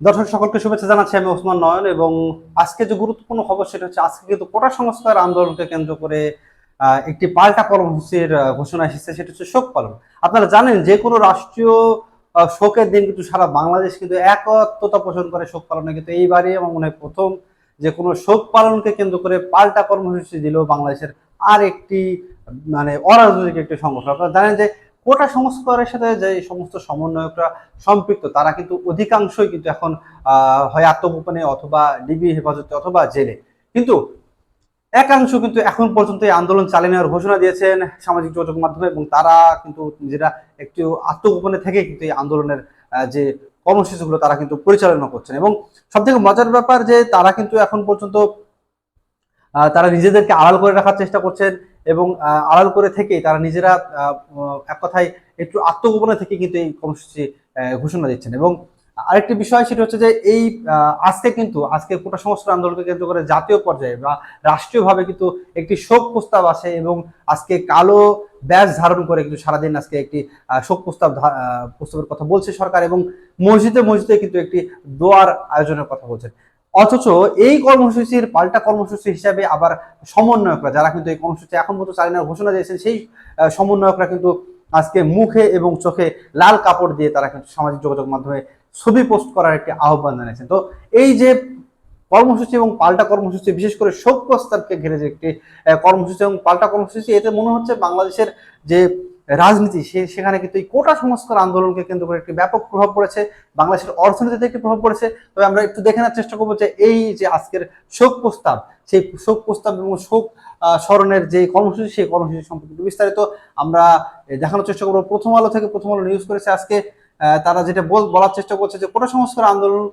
দর্শক সকলকে শুভেচ্ছা জানাচ্ছি আমি ওসমান নয়ন এবং আজকে যে গুরুত্বপূর্ণ খবর সেটা হচ্ছে আজকে কিন্তু কোটা সংস্কার আন্দোলনকে কেন্দ্র করে একটি পাল্টা কর্মসূচির ঘোষণা এসেছে, সেটা হচ্ছে শোক পালন। আপনারা জানেন যে কোনো রাষ্ট্রীয় শোকের দিন কিন্তু সারা বাংলাদেশ কিন্তু একত্রতা পোষণ করে শোক পালনে। কিন্তু এইবারই আমার মনে হয় প্রথম যে কোনো শোক পালনকে কেন্দ্র করে পাল্টা কর্মসূচি দিল বাংলাদেশের আর একটি মানে অরাজনৈতিক একটি সংগঠন। আপনারা জানেন যে কোটা সংস্কারের সাথে যে সমস্ত সমন্বয়করা সম্পৃক্ত, তারা কিন্তু অধিকাংশই কিন্তু এখন হয় আত্মগোপনে অথবা ডিবি হেফাজতে অথবা জেলে। কিন্তু একাংশ কিন্তু এখন পর্যন্ত এই আন্দোলন চালিয়ে নেওয়ার ঘোষণা দিয়েছেন সামাজিক যোগাযোগ মাধ্যমে এবং তারা কিন্তু নিজেরা একটু আত্মগোপনে থেকে কিন্তু এই আন্দোলনের যে কর্মসূচিগুলো তারা কিন্তু পরিচালনা করছেন। এবং সব থেকে মজার ব্যাপার যে তারা কিন্তু এখন পর্যন্ত তারা নিজেদেরকে আড়াল করে রাখার চেষ্টা করছেন। এবং আড়াল করে থেকেই তারা নিজেরা এক কথায় একটু আত্মগোপনে থেকে কিন্তু এই কর্মসূচি ঘোষণা দিচ্ছেন। এবং আরেকটি বিষয় সেটা হচ্ছে যে এই আজকে কিন্তু, আজকে কোটা সংস্কার আন্দোলনকে কেন্দ্র করে জাতীয় পর্যায়ে বা রাষ্ট্রীয়ভাবে কিন্তু একটি শোক প্রস্তাব আসে এবং আজকে কালো ব্যাস ধারণ করে কিন্তু সারাদিন আজকে একটি শোক প্রস্তাব প্রস্তাবের কথা বলছে সরকার এবং মসজিদে মসজিদে কিন্তু একটি দোয়ার আয়োজনের কথা বলছেন। অথচ এই কর্মসূচির পাল্টা কর্মসূচি হিসাবে আবার সমন্বয়করা, যারা কিন্তু এই কর্মসূচি এখন পর্যন্ত চালিয়ে ঘোষণা দিয়েছেন, সেই সমন্বয়করা কিন্তু আজকে মুখে এবং চোখে লাল কাপড় দিয়ে তারা কিন্তু সামাজিক যোগাযোগ মাধ্যমে ছবি পোস্ট করার একটি আহ্বান জানিয়েছেন। তো এই যে কর্মসূচি এবং পাল্টা কর্মসূচি, বিশেষ করে শোক প্রস্তাবকে ঘিরে যে একটি কর্মসূচি এবং পাল্টা কর্মসূচি, এতে মনে হচ্ছে বাংলাদেশের যে রাজনীতি সেখানে কিন্তু এই কোটা সংস্কার আন্দোলনকে কেন্দ্র করে একটি ব্যাপক প্রভাব পড়েছে, বাংলাদেশের অর্থনীতিতে একটি প্রভাব পড়েছে। তবে আমরা একটু দেখে নেওয়ার চেষ্টা করব যে এই যে আজকের শোক প্রস্তাব, সেই শোক প্রস্তাব এবং শোক স্মরণের যে কর্মসূচি, সেই কর্মসূচি সম্পর্কে বিস্তারিত আমরা দেখানোর চেষ্টা করব। প্রথম আলো থেকে প্রথম আলো নিউজ করেছে আজকে তারা যেটা বল- বলার চেষ্টা করছে যে কোটা সংস্কার আন্দোলন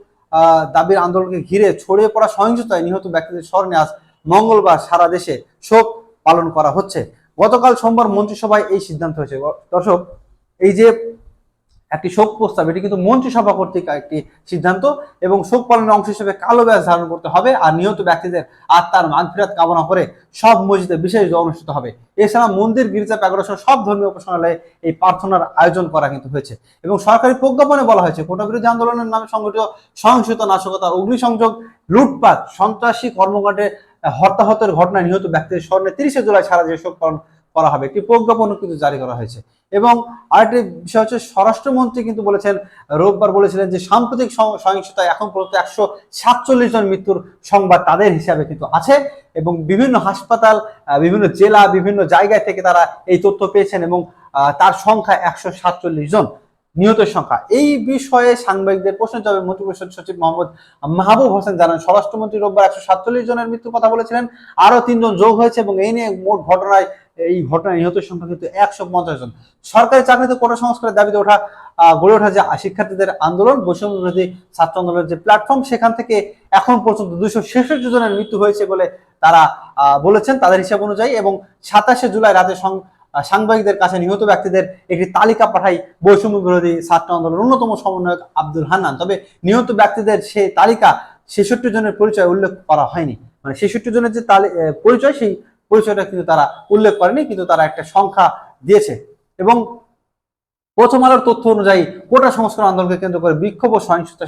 দাবির আন্দোলনকে ঘিরে ছড়িয়ে পড়া সহিংসতায় নিহত ব্যক্তিদের স্মরণে আজ মঙ্গলবার সারা দেশে শোক পালন করা হচ্ছে। গতকাল সোমবার মন্ত্রিসভায় এই সিদ্ধান্ত হয়েছে। দর্শক, এই যে একটি শোক প্রস্তাব, এটি কিন্তু মন্ত্রিসভা কর্তৃক একটি সিদ্ধান্ত এবং শোক পালনের অংশ হিসেবে কালো ব্যাস ধারণ করতে হবে আর নিহত ব্যক্তিদের আত্মার মাগফিরাত কামনা করে সব মসজিদে বিশেষ অনুষ্ঠিত হবে। এছাড়া মন্দির, গির্জা প্যাগোরাসহ সব ধর্মীয় উপাসনালয়ে এই প্রার্থনার আয়োজন করা কিন্তু হয়েছে এবং সরকারি প্রজ্ঞাপনে বলা হয়েছে কোটা বিরোধী আন্দোলনের নামে সংগঠিত সহিংসত, নাশকতা, অগ্নিসংযোগ, লুটপাট, সন্ত্রাসী কর্মকাণ্ডে আহ, হতাহতের ঘটনায় নিহত ব্যক্তিদের স্মরণে তিরিশে জুলাই সারা দেশে শোক পালন করা হবে। একটি প্রজ্ঞাপনও কিন্তু জারি করা হয়েছে। এবং আরেকটি বিষয় হচ্ছে স্বরাষ্ট্রমন্ত্রী কিন্তু বলেছেন রোববার বলেছিলেন যে সাম্প্রতিক সহ- সহিংসতায় এখন পর্যন্ত একশো সাতচল্লিশ জন মৃত্যুর সংবাদ তাদের হিসাবে কিন্তু আছে এবং বিভিন্ন হাসপাতাল বিভিন্ন জেলা বিভিন্ন জায়গায় থেকে তারা এই তথ্য পেয়েছেন এবং তার সংখ্যা একশো সাতচল্লিশ জন। নিহতের সংখ্যা। এই বিষয়ে সাংবাদিকদের প্রশ্ন জবাবে মন্ত্রিপরিষদ সচিব মোহাম্মদ মাহবুব হোসেন। জানান, স্বরাষ্ট্রমন্ত্রী রোববার একশো সাতচল্লিশ জনের মৃত্যুর কথা বলেছিলেন। আরও তিনজন যোগ হয়েছে এবং এই নিয়ে মোট ঘটনায়, এই ঘটনায় নিহতের সংখ্যা কিন্তু একশো পঞ্চাশ জন। সরকারি চাকরিতে কোটা সংস্কারের দাবিতে ওঠা গড়ে ওঠা যে শিক্ষার্থীদের আন্দোলন, বৈষম্য বিরোধী ছাত্র আন্দোলনের যে প্ল্যাটফর্ম সেখান থেকে এখন পর্যন্ত দুইশো ছেষট্টি জনের মৃত্যু হয়েছে বলে তারা বলেছেন তাদের হিসাব অনুযায়ী এবং সাতাশে জুলাই রাতে সাংবাদিকদের কাছে নিহত ব্যক্তিদের একটি তালিকা পাঠাই বৈষম্য বিরোধী ছাত্র আন্দোলনের অন্যতম সমন্বয়ক আব্দুল হান্নান। তবে নিহত ব্যক্তিদের সেই তালিকা ছেষট্টি জনের পরিচয় উল্লেখ করা হয়নি। মানে ছেষট্টি জনের যে পরিচয়, সেই পরিচয়টা কিন্তু তারা উল্লেখ করেনি, কিন্তু তারা একটা সংখ্যা দিয়েছে। এবং প্রথম আলোর তথ্য অনুযায়ী কোটা সংস্কার আন্দোলনকে কেন্দ্র করে বিক্ষোভ ও সহিংসতা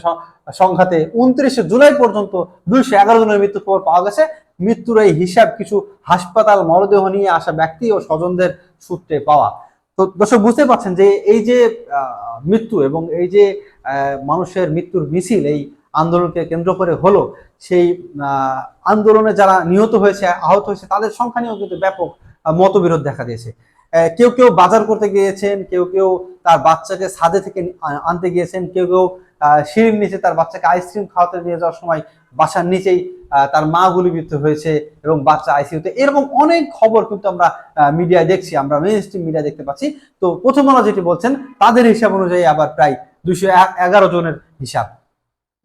সংঘাতে উনত্রিশে জুলাই পর্যন্ত দুইশো এগারো জনের মৃত্যুর খবর পাওয়া গেছে। মৃত্যুর এই হিসাব কিছু হাসপাতাল মরদেহ নিয়ে আসা ব্যক্তি ও স্বজনদের সূত্রে পাওয়া। তো দর্শক বুঝতে পারছেন যে এই যে মৃত্যু এবং এই যে মানুষের মৃত্যুর মিছিল এই আন্দোলনকে কেন্দ্র করে হলো, সেই আন্দোলনে যারা নিহত হয়েছে, আহত হয়েছে, তাদের সংখ্যা নিয়েও কিন্তু ব্যাপক মতবিরোধ দেখা দিয়েছে। কেউ কেউ বাজার করতে গিয়েছেন, কেউ কেউ তার বাচ্চাকে ছাদে থেকে আনতে গিয়েছেন। কেউ কেউ সিঁড়ির নিচে তার বাচ্চাকে আইসক্রিম খাওয়াতে নিয়ে যাওয়ার সময় বাসার নিচেই তার মা গুলিবিদ্ধ হয়েছে এবং বাচ্চা আইসিউতে এরকম অনেক খবর কিন্তু আমরা মিডিয়ায় দেখছি, আমরা মেন স্ট্রিম মিডিয়া দেখতে পাচ্ছি। তো প্রথম আলো যেটি বলছেন, তাদের হিসাব অনুযায়ী আবার প্রায় দুইশো এগারো জনের হিসাব।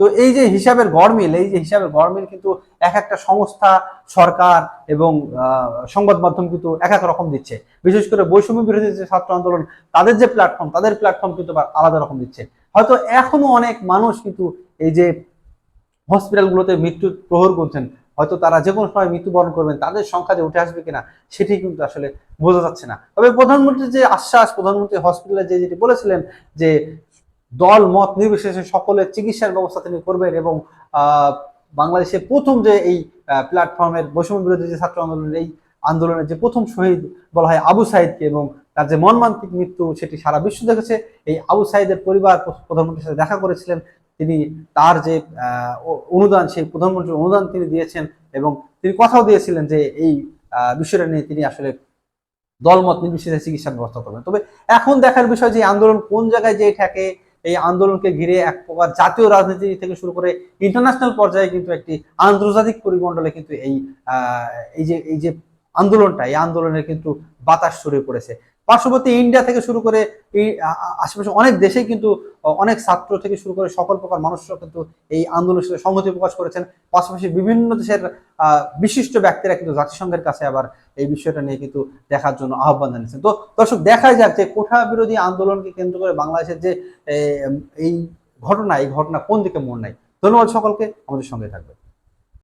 তো এই যে হিসাবের গড়মিল এই যে হিসাবের গড়মিল কিন্তু এক একটা সংস্থা, সরকার এবং সংবাদ মাধ্যম কিন্তু এক এক রকম দিচ্ছে। বিশেষ করে বৈষম্য বিরোধী যে ছাত্র আন্দোলন, তাদের যে প্ল্যাটফর্ম তাদের প্ল্যাটফর্ম কিন্তু আলাদা রকম দিচ্ছে। হয়তো এখনও অনেক মানুষ কিন্তু এই যে হসপিটালগুলোতে মৃত্যুর প্রহর করছেন, হয়তো তারা যে কোনো সময় মৃত্যুবরণ করবেন, তাদের সংখ্যা যে উঠে আসবে কিনা, সেটি কিন্তু আসলে বোঝা যাচ্ছে না। তবে প্রধানমন্ত্রী যে আশ্বাস, প্রধানমন্ত্রী হসপিটালে যে যেটি বলেছিলেন যে দল, মত নির্বিশেষে সকলের চিকিৎসার ব্যবস্থা তিনি করবেন এবং বাংলাদেশে প্রথম যে এই প্ল্যাটফর্মের বৈষম্য বিরোধী যে ছাত্র আন্দোলনের এই আন্দোলনের যে প্রথম শহীদ বলা হয় আবু সাইদকে এবং তার যে মর্মান্তিক মৃত্যু সেটি সারা বিশ্ব দেখেছে। এই আবু সাইদের পরিবার প্রধানমন্ত্রীর সাথে দেখা করেছিলেন। তিনি তার যে অনুদান, সেই প্রধানমন্ত্রীর অনুদান তিনি দিয়েছেন এবং তিনি কথাও দিয়েছিলেন যে এই বিষয়টা নিয়ে তিনি আসলে দলমত নির্বিশেষে চিকিৎসার ব্যবস্থা করবেন। তবে এখন দেখার বিষয় যে আন্দোলন কোন জায়গায় যে থাকে এই আন্দোলনকে ঘিরে এক প্রকার জাতীয় রাজনীতি থেকে শুরু করে ইন্টারন্যাশনাল পর্যায়ে কিন্তু একটি আন্তর্জাতিক পরিমণ্ডলে কিন্তু এই এই যে এই যে আন্দোলনটা, এই আন্দোলনের কিন্তু বাতাস ছড়িয়ে পড়েছে। পার্শ্ববর্তী ইন্ডিয়া থেকে শুরু করে এই আশেপাশে অনেক দেশেই কিন্তু অনেক ছাত্র থেকে শুরু করে সকল প্রকার মানুষরা কিন্তু এই আন্দোলনের সাথে সংহতি প্রকাশ করেছেন। পাশাপাশি বিভিন্ন দেশের বিশিষ্ট ব্যক্তিরা কিন্তু জাতিসংঘের কাছে আবার এই বিষয়টা নিয়ে কিন্তু দেখার জন্য আহ্বান জানিয়েছেন। তো দর্শক দেখা যাক যে কোঠা বিরোধী আন্দোলনকে কেন্দ্র করে বাংলাদেশের যে এই ঘটনা এই ঘটনা কোন দিকে মোড় নেয়। ধন্যবাদ সকলকে, আমাদের সঙ্গে থাকবে